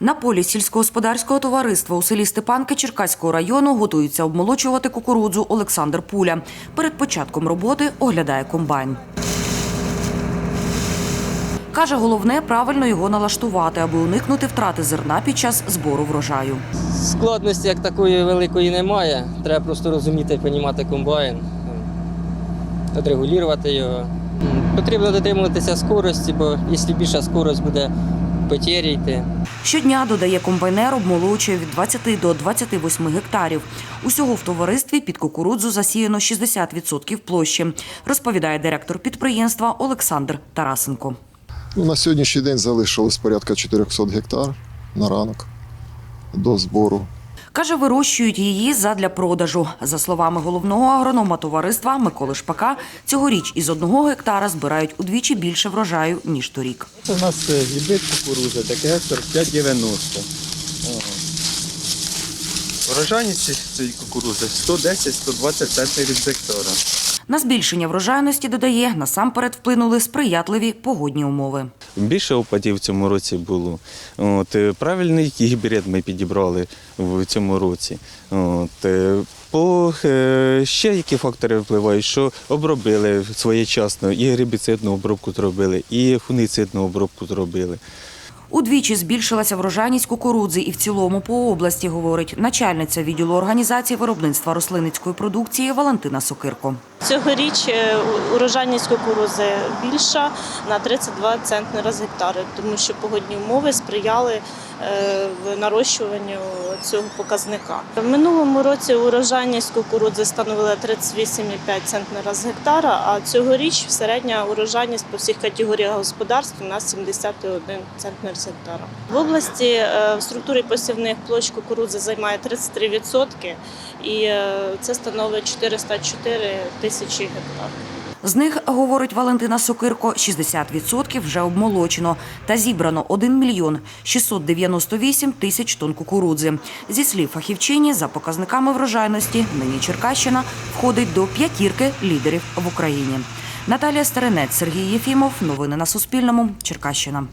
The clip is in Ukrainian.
На полі сільськогосподарського товариства у селі Степанки Черкаського району готуються обмолочувати кукурудзу Олександр Пуля. Перед початком роботи оглядає комбайн. Каже, головне правильно його налаштувати, аби уникнути втрати зерна під час збору врожаю. Складності як такої великої немає. Треба просто розуміти, понімати комбайн, отрегулювати його. Потрібно дотримуватися скорості, бо якщо більша скорость буде потері йти. Щодня, додає комбайнер, обмолочує від 20 до 28 гектарів. Усього в товаристві під кукурудзу засіяно 60% площі, розповідає директор підприємства Олександр Тарасенко. Ну, на сьогоднішній день залишилось порядка 400 гектар на ранок до збору. Каже, вирощують її задля продажу. За словами головного агронома товариства Миколи Шпака, цьогоріч із одного гектара збирають удвічі більше врожаю, ніж торік. Це у нас е, гібрид кукурудзи, таке 4590. О. Врожайність цієї кукурудзи 110-120 центнерів з гектара. На збільшення врожайності, додає, насамперед вплинули сприятливі погодні умови. Більше опадів в цьому році було. От, е, правильний гібрид ми підібрали в цьому році. От, е, по, е, ще які фактори впливають, що обробили своєчасно, і гербіцидну обробку зробили, і фунгіцидну обробку зробили. Удвічі збільшилася врожайність кукурудзи і в цілому по області, говорить начальниця відділу організації виробництва рослинницької продукції Валентина Сокирко. Цьогоріч е, урожайність кукурузи більша на 32 центнера з гектари, тому що погодні умови сприяли е, в нарощуванню цього показника. В минулому році урожайність кукурудзи становила 38,5 центнера з гектара, а цьогоріч середня урожайність по всіх категоріях господарств у нас 71 центнер з гектара. В області е, в структурі посівних площ кукурудзи займає 33%, і це становить 404 тисячі гектар. З них, говорить Валентина Сокирко, 60% вже обмолочено та зібрано 1 мільйон 698 тисяч тонн кукурудзи. Зі слів фахівчині, за показниками врожайності, нині Черкащина входить до п'ятірки лідерів в Україні. Наталія Старинець, Сергій Єфімов. Новини на Суспільному. Черкащина.